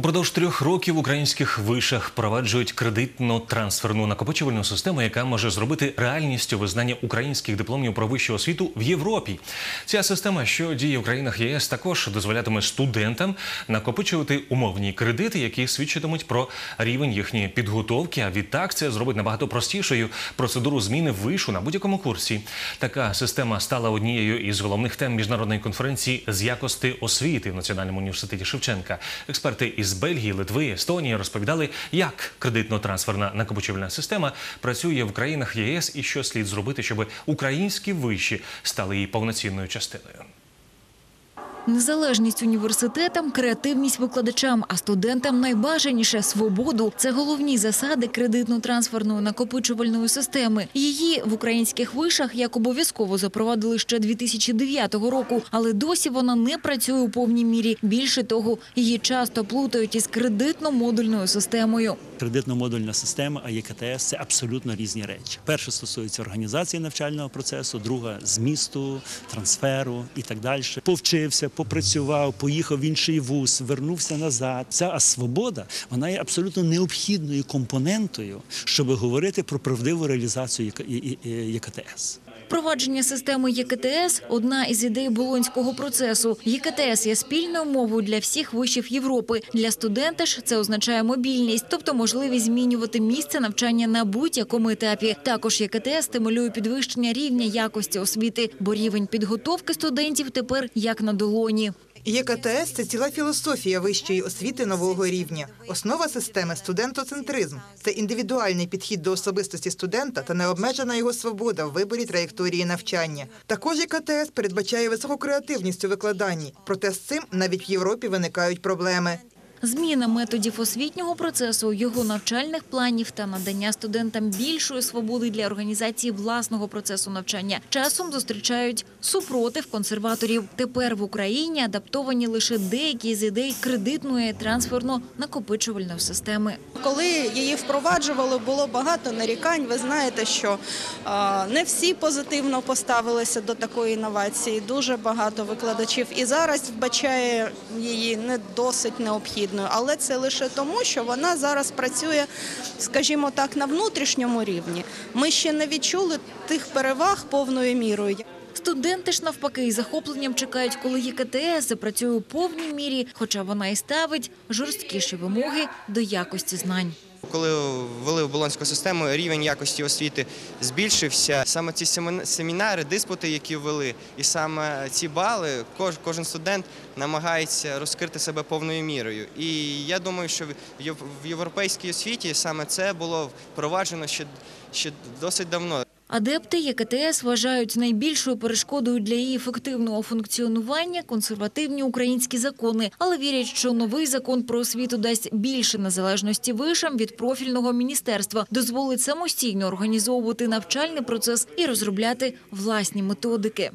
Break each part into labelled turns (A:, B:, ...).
A: Упродовж трьох років в українських вишах впроваджують кредитно-трансферну накопичувальну систему, яка може зробити реальністю визнання українських дипломів про вищу освіту в Європі. Ця система, що діє в країнах ЄС, також дозволятиме студентам накопичувати умовні кредити, які свідчитимуть про рівень їхньої підготовки. А відтак це зробить набагато простішою процедуру зміни вишу на будь-якому курсі. Така система стала однією із головних тем міжнародної конференції з якості освіти в Національному університеті Шевченка. Експерти із Бельгії, Литви, Естонії розповідали, як кредитно-трансферна накопичувальна система працює в країнах ЄС і що слід зробити, щоб українські виші стали її повноцінною частиною.
B: Незалежність університетам, креативність викладачам, а студентам найбажаніше свободу це головні засади кредитно-трансферної накопичувальної системи. Її в українських вишах як обов'язково запровадили ще 2009 року, але досі вона не працює у повній мірі. Більше того, її часто плутають із кредитно-модульною системою.
C: Кредитно-модульна система, а ЄКТС – це абсолютно різні речі. Перша стосується організації навчального процесу, друга змісту, трансферу і так далі. Повчився, попрацював, поїхав в інший вуз, вернувся назад. Ця свобода вона є абсолютно необхідною компонентою, щоб говорити про правдиву реалізацію ЄКТС.
B: Впровадження системи ЄКТС – одна із ідей болонського процесу. ЄКТС є спільною мовою для всіх вишів Європи. Для студента ж це означає мобільність, тобто можливість змінювати місце навчання на будь-якому етапі. Також ЄКТС стимулює підвищення рівня якості освіти, бо рівень підготовки студентів тепер як на долоні.
D: ЄКТС – це ціла філософія вищої освіти нового рівня. Основа системи студентоцентризм. Це індивідуальний підхід до особистості студента та необмежена його свобода в виборі траєкторії навчання. Також ЄКТС передбачає високу креативність у викладанні, проте з цим навіть в Європі виникають проблеми.
B: Зміна методів освітнього процесу, його навчальних планів та надання студентам більшої свободи для організації власного процесу навчання часом зустрічають супротив консерваторів. Тепер в Україні адаптовані лише деякі з ідей кредитної трансферно-накопичувальної системи.
E: Коли її впроваджували, було багато нарікань. Ви знаєте, що не всі позитивно поставилися до такої інновації. Дуже багато викладачів і зараз вбачає її не досить необхідною, але це лише тому, що вона зараз працює, скажімо так, на внутрішньому рівні. Ми ще не відчули тих переваг повною мірою.
B: Студенти ж навпаки із захопленням чекають, коли ЄКТС запрацює у повній мірі, хоча вона і ставить жорсткіші вимоги до якості знань.
F: Коли ввели в болонську систему, рівень якості освіти збільшився. Саме ці семі- семінари, диспути, які ввели, і саме ці бали, кож- кожен студент намагається розкрити себе повною мірою. І я думаю, що в європейській освіті саме це було впроваджено ще, ще досить давно.
B: Адепти ЄКТС вважають найбільшою перешкодою для її ефективного функціонування консервативні українські закони, але вірять, що новий закон про освіту дасть більше незалежності вишам від профільного міністерства, дозволить самостійно організовувати навчальний процес і розробляти власні методики.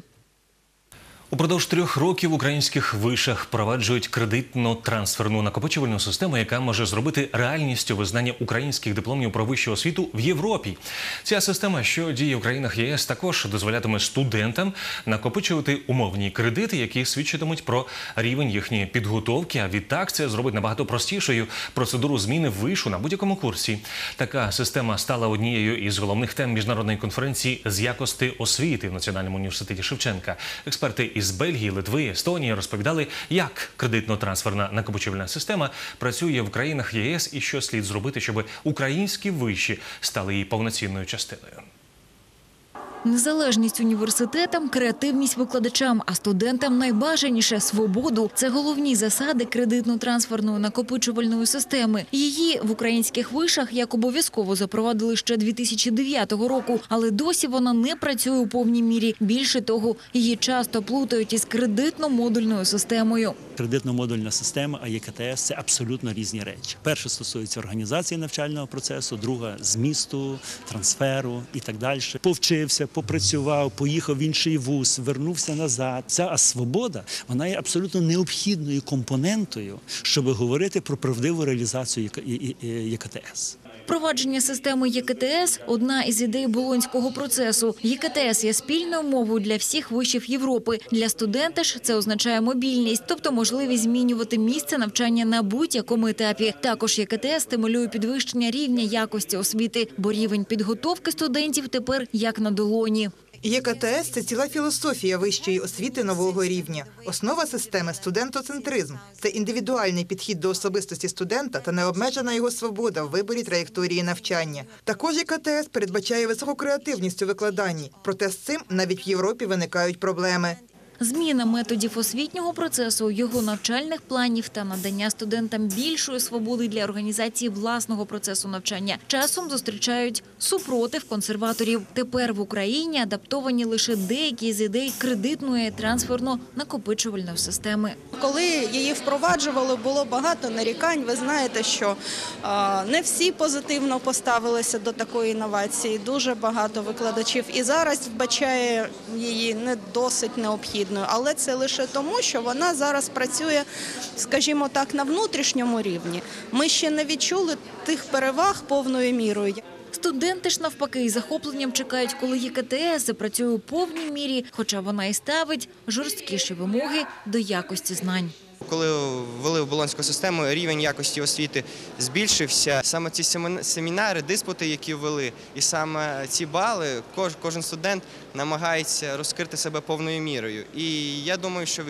A: Упродовж трьох років в українських вишах впроваджують кредитно-трансферну накопичувальну систему, яка може зробити реальністю визнання українських дипломів про вищу освіту в Європі. Ця система, що діє в країнах ЄС, також дозволятиме студентам накопичувати умовні кредити, які свідчитимуть про рівень їхньої підготовки. А відтак це зробить набагато простішою процедуру зміни вишу на будь-якому курсі. Така система стала однією із головних тем міжнародної конференції з якості освіти в Національному університеті Шевченка. Експерти із Бельгії, Литви, Естонії розповідали, як кредитно-трансферна накопичувальна система працює в країнах ЄС і що слід зробити, щоб українські виші стали її повноцінною частиною.
B: Незалежність університетам, креативність викладачам, а студентам найбажаніше свободу це головні засади кредитно-трансферної накопичувальної системи. Її в українських вишах як обов'язково запровадили ще 2009 року, але досі вона не працює у повній мірі. Більше того, її часто плутають із кредитно-модульною системою.
C: Кредитно-модульна система, а ЄКТС – це абсолютно різні речі. Перша стосується організації навчального процесу, друга змісту, трансферу і так далі. Повчився, попрацював, поїхав в інший вуз, вернувся назад. Ця свобода вона є абсолютно необхідною компонентою, щоб говорити про правдиву реалізацію ЄКТС.
B: Впровадження системи ЄКТС – одна із ідей болонського процесу. ЄКТС є спільною мовою для всіх вишів Європи. Для студента ж це означає мобільність, тобто можливість змінювати місце навчання на будь-якому етапі. Також ЄКТС стимулює підвищення рівня якості освіти, бо рівень підготовки студентів тепер як на долоні.
D: ЄКТС – це ціла філософія вищої освіти нового рівня. Основа системи студентоцентризм. Це індивідуальний підхід до особистості студента та необмежена його свобода в виборі траєкторії навчання. Також ЄКТС передбачає високу креативність у викладанні. Проте з цим навіть в Європі виникають проблеми.
B: Зміна методів освітнього процесу, його навчальних планів та надання студентам більшої свободи для організації власного процесу навчання часом зустрічають супротив консерваторів. Тепер в Україні адаптовані лише деякі з ідей кредитної трансферно-накопичувальної системи.
E: Коли її впроваджували, було багато нарікань. Ви знаєте, що не всі позитивно поставилися до такої інновації. Дуже багато викладачів і зараз вбачає її не досить необхідною, але це лише тому, що вона зараз працює, скажімо так, на внутрішньому рівні. Ми ще не відчули тих переваг повною мірою.
B: Студенти ж навпаки із захопленням чекають, коли ЄКТС запрацює у повній мірі, хоча вона і ставить жорсткіші вимоги до якості знань.
F: Коли ввели в болонську систему, рівень якості освіти збільшився. Саме ці семіна- семінари, диспути, які ввели, і саме ці бали, кож, кожен студент намагається розкрити себе повною мірою. І я думаю, що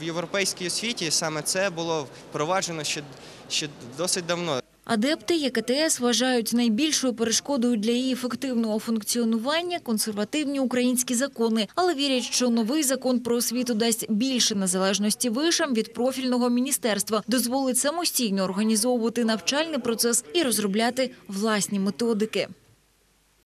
F: в європейській освіті саме це було впроваджено ще, ще досить давно.
B: Адепти ЄКТС вважають найбільшою перешкодою для її ефективного функціонування консервативні українські закони, але вірять, що новий закон про освіту дасть більше незалежності вишам від профільного міністерства, дозволить самостійно організовувати навчальний процес і розробляти власні методики.